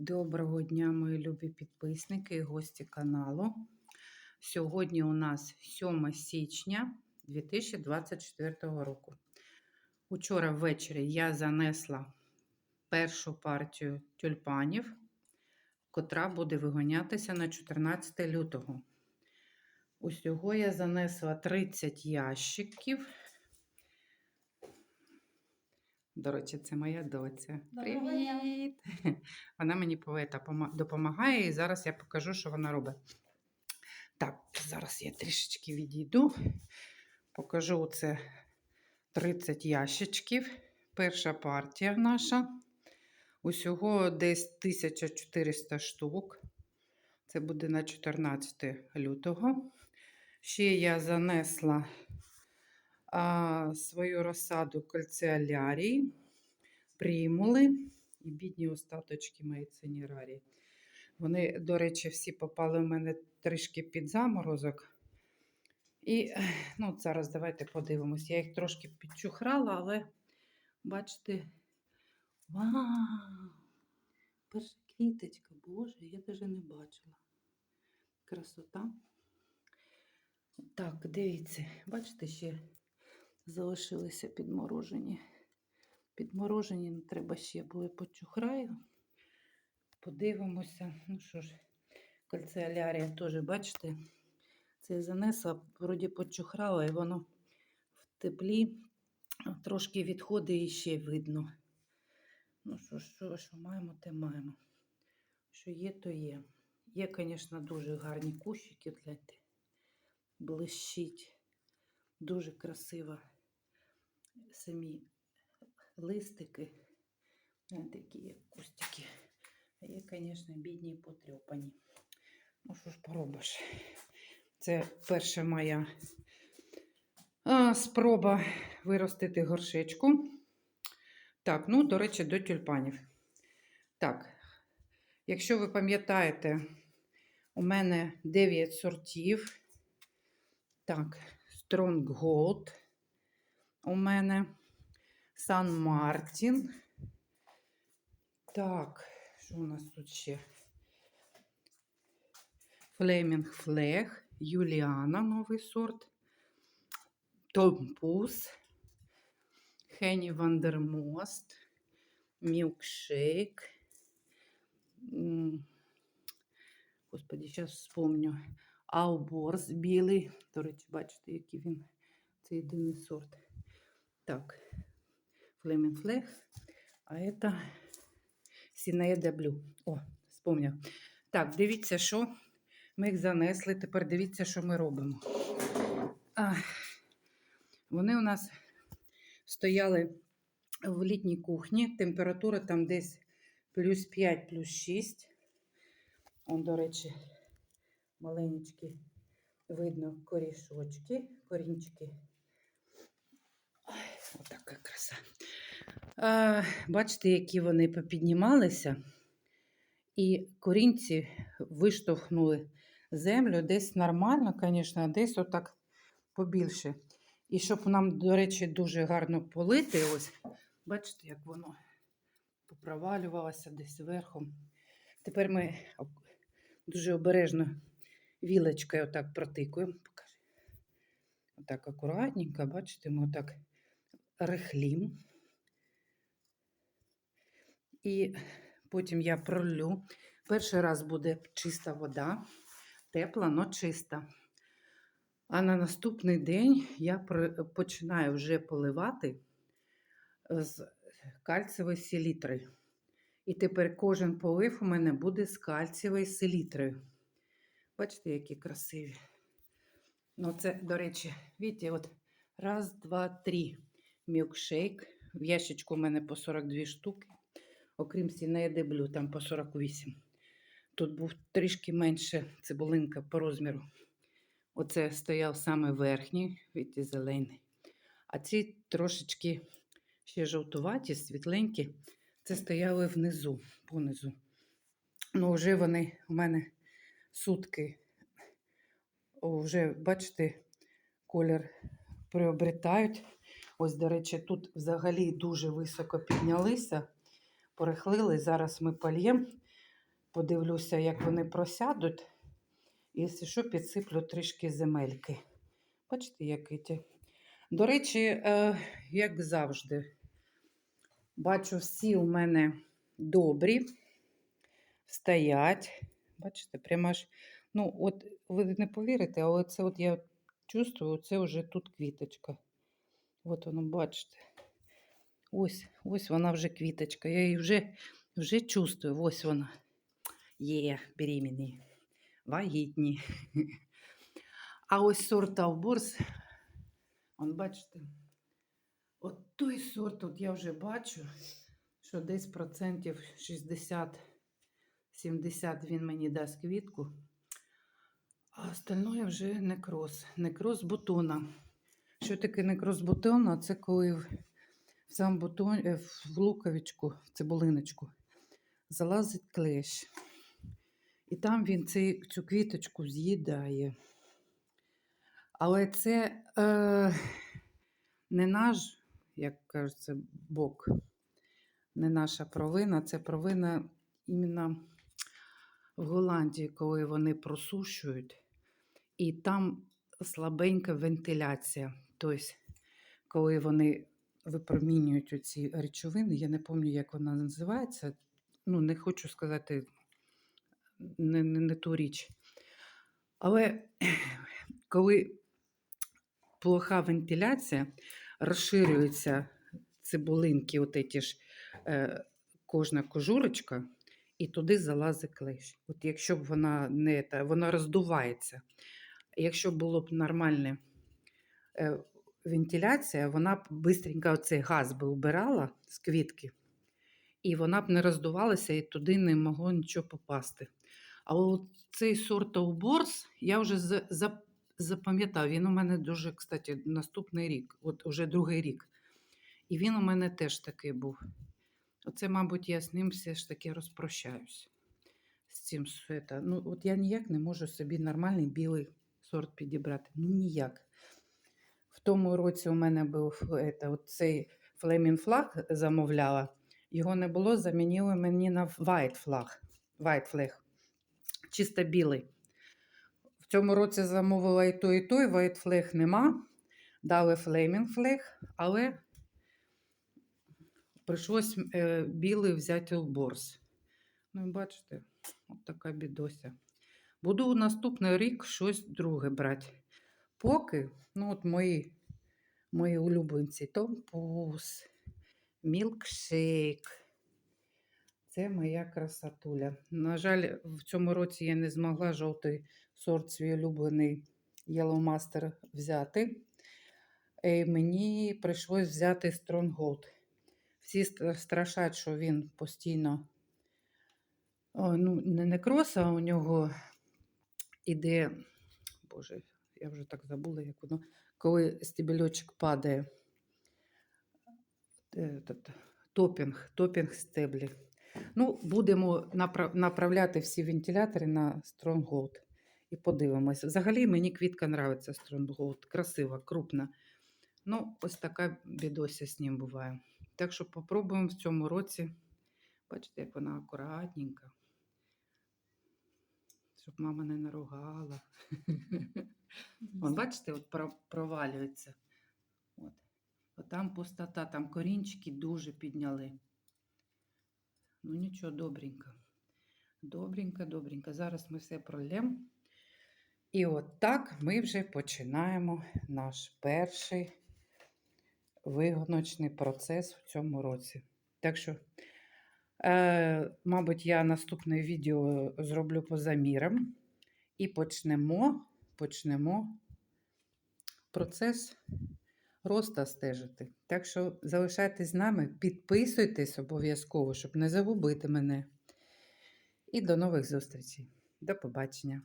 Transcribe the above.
Доброго дня, мої любі підписники і гості каналу. Сьогодні у нас 7 січня 2024 року. Учора ввечері я занесла першу партію тюльпанів, котра буде вигонятися на 14 лютого. Усього я занесла 30 ящиків. До речі, це моя доця. Доброго дня. Привіт! Вона мені поета допомагає, і зараз я покажу, що вона робить. Так, зараз я трішечки відійду. Покажу це 30 ящичків. Перша партія наша. Усього десь 1400 штук. Це буде на 14 лютого. Ще я занесла свою розсаду кальціалярії, примули і бідні остаточки мої цинірарії. Вони, до речі, всі попали в мене трішки під заморозок. І ну, зараз давайте подивимось. Я їх трошки підчухрала, але бачите, вау! Перша квіточка, боже, я навіть не бачила. Красота. Так, дивіться, бачите, ще залишилися підморожені. Підморожені треба ще були почухраю. Подивимося. Ну що ж, кальціалярія теж, бачите, це занесла, вроді почухрала, і воно в теплі трошки відходить і ще видно. Ну що, що, що маємо, те маємо. Що є, то є. Є, звісно, дуже гарні кущики. Блищить. Дуже красиво самі листики. Такі як кустики. А є, звісно, бідні і потрьопані. Ну, що ж поробиш? Це перша моя спроба виростити горшечку. Так, ну, до речі, до тюльпанів. Так, якщо ви пам'ятаєте, у мене 9 сортів. Так, Strong Gold у мене. Сан Мартін. Так, що у нас тут ще? Флемінг Флег, Юліана новий сорт. Томпус, Хенні Вандермост, Мілкшейк. Господи, зараз вспомню. Ауборс білий. До речі, бачите, який він. Це єдиний сорт. Так, Флемін Флег. А это Сінеда Блю. О, вспомнив. Так, дивіться, що ми їх занесли. Тепер дивіться, що ми робимо. А, вони у нас стояли в літній кухні. Температура там десь плюс 5, плюс 6. Он, до речі, маленькі видно корішочки, корінчики. Отака краса. А, бачите, які вони попіднімалися, і корінці виштовхнули землю десь нормально, звісно, а десь отак побільше. І щоб нам, до речі, дуже гарно полити, ось, бачите, як воно попровалювалося десь верхом. Тепер ми дуже обережно вілочкою отак протикуємо. Отак акуратненько, бачите, ми отак рихлім. І потім я пролю. Перший раз буде чиста вода, тепла, але чиста. А на наступний день я починаю вже поливати з кальцієвої селітри. І тепер кожен полив у мене буде з кальцієвою селітрою. Бачите, які красиві. Ну, це, до речі, бачите, от раз, два, три. Мілкшейк. В ящичку у мене по 42 штуки. Окрім сінеї деблю, там по 48. Тут був трішки менше цибулинка по розміру. Оце стояв саме верхній, видите, зелений. А ці трошечки ще жовтуваті, світленькі. Це стояли внизу, понизу. Ну, вже вони у мене сутки. Вже, бачите, колір приобретають. Ось, до речі, тут взагалі дуже високо піднялися, порихлили. Зараз ми польємо. подивлюся, як вони просядуть. І, Якщо що, підсиплю трішки земельки. Бачите, які ті. До речі, е, як завжди, бачу, всі у мене добрі, стоять. Бачите, прямо аж. Ну, от ви не повірите, але це от я чувствую, це вже тут квіточка. От воно, бачите. Ось, ось вона вже квіточка. Я її вже, вже чувствую. Ось вона. Є, беременні, вагітні. А ось сорт Алборс, он бачите, от той сорт, от я вже бачу, що десь процентів 60-70 він мені дасть квітку. А остальное вже некроз. Некроз бутона. Що таке некроз бутона? Це коли в сам бутон, е, в луковичку, в цибулиночку, залазить клещ. І там він цей, цю квіточку з'їдає. Але це е, не наш, як кажеться, бок, не наша провина, це провина іменно в Голландії, коли вони просушують, і там слабенька вентиляція. Тобто, коли вони випромінюють оці речовини, я не пам'ятаю, як вона називається. Ну, не хочу сказати не, не, не ту річ. Але коли плоха вентиляція, розширюються цибулинки, от ті ж, е, кожна кожурочка, і туди залазить клещ. От якщо б вона не та, вона роздувається. Якщо було б нормальне вентиляція, вона б швидко оцей газ би убирала з квітки, і вона б не роздувалася, і туди не могло нічого попасти. А цей сорт Ауборс я вже за- за- запам'ятав. Він у мене дуже, кстати, наступний рік, от уже другий рік. І він у мене теж такий був. Оце, мабуть, я з ним все ж таки розпрощаюсь. З цим. Ну, от я ніяк не можу собі нормальний білий сорт підібрати. Ну, ніяк. В тому році у мене був это, цей Flaming Flag замовляла. Його не було, замінили мені на White Flag. White Flag. Чисто білий. В цьому році замовила і той, і той. White Flag нема. Дали Flaming Flag, але прийшлось е, білий взяти Олборс. Ну, бачите, от така бідося. Буду наступний рік щось друге брати. Поки, ну от мої, мої улюбленці, Томпус, мілкшейк. Це моя красотуля. На жаль, в цьому році я не змогла жовтий сорт свій улюблений Yellow Master взяти. І мені прийшлось взяти Stronghold. Всі страшать, що він постійно ну, не некроз, а у нього іде, Боже, я вже так забула, як воно, коли стебельочок падає. Этот, топінг, топінг стеблі. Ну, будемо направляти всі вентилятори на Stronghold і подивимось. Взагалі мені квітка нравиться Stronghold. Красива, крупна. Ну, ось така бідося з ним буває. Так що попробуємо в цьому році. Бачите, як вона акуратненька. Щоб мама не наругала. Вон, бачите, от провалюється. От. От там пустота, там корінчики дуже підняли. Ну нічого, добренько. Добренько, добренько. Зараз ми все прольємо. І от так ми вже починаємо наш перший вигоночний процес в цьому році. Так що, е, мабуть, я наступне відео зроблю по замірам і почнемо, почнемо процес росту стежити. Так що залишайтесь з нами, підписуйтесь обов'язково, щоб не загубити мене. І до нових зустрічей. До побачення.